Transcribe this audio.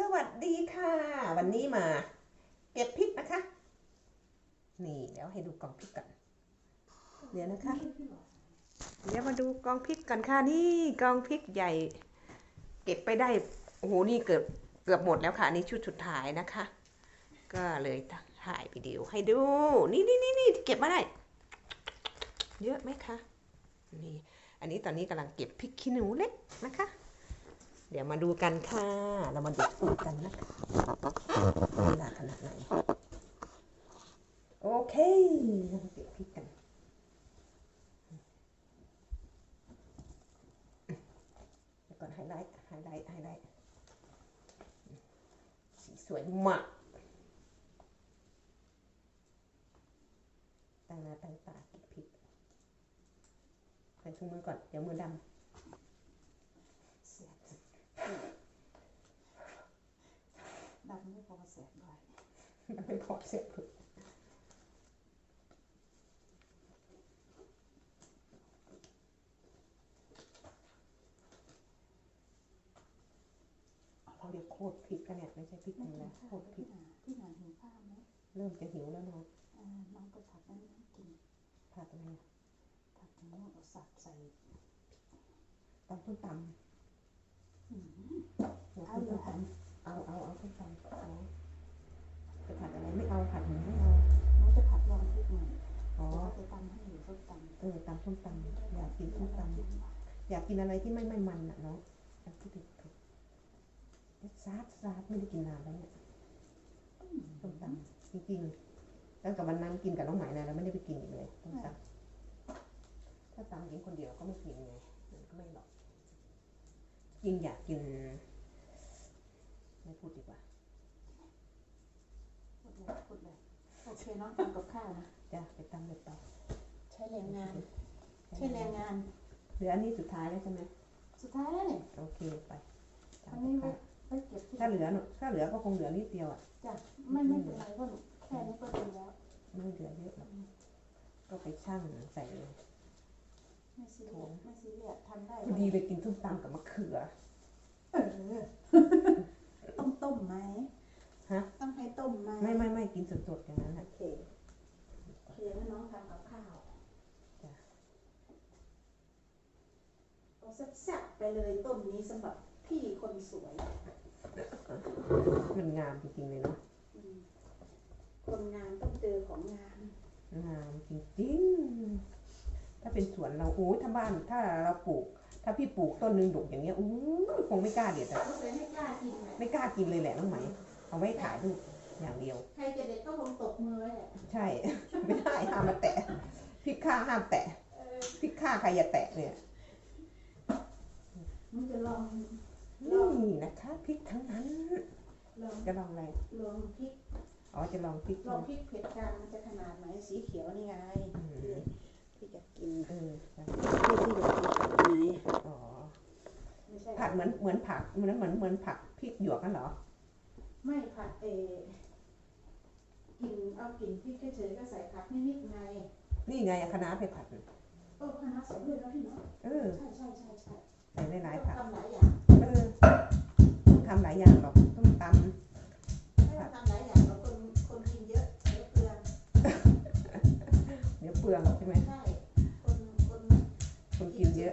สวัสดีค่ะ วันนี้มาเก็บพริกนะคะ นี่เดี๋ยวให้ดูกองพริกกันเดี๋ยวนะคะ เดี๋ยวมาดูกองพริกกันค่ะนี่กองพริกใหญ่ เก็บไปได้โอ้โหนี่เกือบเกือบหมดแล้วค่ะนนี่ชุดสุดท้ายนะคะ ก็เลยถ่ายวิดีโอให้ดู นี่นี่นี่นี่เก็บมาได้ เยอะไหมคะนี่อันนี้ตอนนี้กำลังเก็บพริกขี้หนูเล็กนะคะ เดี๋ยวมาดูกันค่ะ เรามาดูสูตรกันนะคะเวลาขนาดไหน โอเคเรามาเก็บพริกกันก่อนไฮไลท์ไฮไลท์ไฮไลท์สีสวยมากตั้งหน้าตั้งตาเก็บพริกใส่ถุงมือก่อน เดี๋ยวมือดำ ดำไม่พอ แสบหน่อยมันเป็นพอเสร็จเราเรียกโคตรพริกกันเนี่ยไม่ใช่พริกธรรมดาโคตรพริกพี่หนาหิวข้าวไหมเริ่มจะหิวแล้วเนาะอ่าน้องก็ผัดนั้นให้กินผัดอะไรอะผัดงน้องเอาสับใส่ตำส้มตอืมำหัวส้มตำเอาเอาเอาส้มตำเอา จะผัดอะไรไม่เอาผัดหมูไม่เอาน้องจะผัดลองพริกหน่อยอ๋อเดี๋ยวจะตำให้หนูส้มตำเออตำส้มตำอยากกินส้มตำอยากกินอะไรที่ไม่ไม่มันอะเนาะอยากกินเผ็ดๆซาดซาดไม่ได้กินนานแล้วเนี่ยส้มตำจริงๆตั้งแต่วันนั้นกินกับน้องไหมายนะเราไม่ได้ไปกินอีกเลยส้มตำถ้าตำกินคนเดียวก็ไม่กินไงมันก็ไม่หรอกยิ่งอยากกิน ไม่พูดดีกว่า พูดเลยพูดเลยโอเคน้องทำกับข้าวนะจะไปตำเลยต่อใช้แรงงาน ใช้แรงงาน เหลืออันนี้สุดท้ายแล้วใช่ไหมสุดท้ายแล้วเนี่ยโอเคไปอันตำนี้กับไว้ข้าวไว้เก็บที่ถ้าเหลือหนูถ้าเหลือก็คงเหลือนิดเดียวอะจ้ะไม่ไม่เป็นไรก็หนูแค่นี้ก็ดีแล้ว ไม่เหลือเยอะหรอกก็ไปชั่งใส่ไม่ซีเรียสไม่ซีเรียสทำได้พอดีเลยกินส้มตำกับมะเขือเออต้องต้มไหม ฮะ ต้องให้ต้มไหม ไม่ไม่ไม่กินสดๆอย่างนั้นนะ โอเคโอเคแล้วน้องทำกับข้าว จ้ะ เอา แซ่บๆไปเลยต้มนี้สำหรับพี่คนสวย มันงามจริงๆเลยเนาะอืมคนงานต้องเจอของงานงามจริงๆ ถ้าเป็นสวนเราโอ้ยถ้าบ้านถ้าเราปลูก ถ้าพี่ปลูกต้นหนึ่งดกอย่างเงี้ยอู้ยคงไม่กล้าเด็ดอะก็เลยไม่กล้ากินเลยไม่กล้ากินเลยแหละน้องไหม เอาไว้ถ่ายรูปอย่างเดียว ใครจะเด็ดก็คงตกมือไว้แหละใช่ ไม่ได้ห้ามมาแตะพริกข้าห้ามแตะเออพริกข้าใครอย่าแตะเนี่ย มันจะลองนี่นะคะพริกทั้งนั้น ลองจะลองอะไร ลองพริก อ๋อจะลองพริกลองพริกเผ็ดกลางมันจะขนาดไหนสีเขียวนี่ไงที่ที่จะกินเออจ้ะที่ที่จะกินแบบไหนอ๋อไม่ใช่ผัดเหมือนเหมือนผักเหมือนเหมือนเหมือนผักพริกหยวกกันเหรอ ไม่ผัดเออกินเอากินพริกเฉยๆก็ใส่ผักนิดๆไง นี่ไงคณะน้าไปผัดเออคณะสองด้วยแล้วพี่เนาะเออใช่ใช่ใช่ใช่ ใส่หลายๆผักทำหลายอย่างต้องทำหลายอย่างหรอกต้องตำต้องทำหลายอย่างเราคนคนกินเยอะเยอะเปลืองเยอะเปลืองใช่ไหมใช่คนคนคนกินเยอะ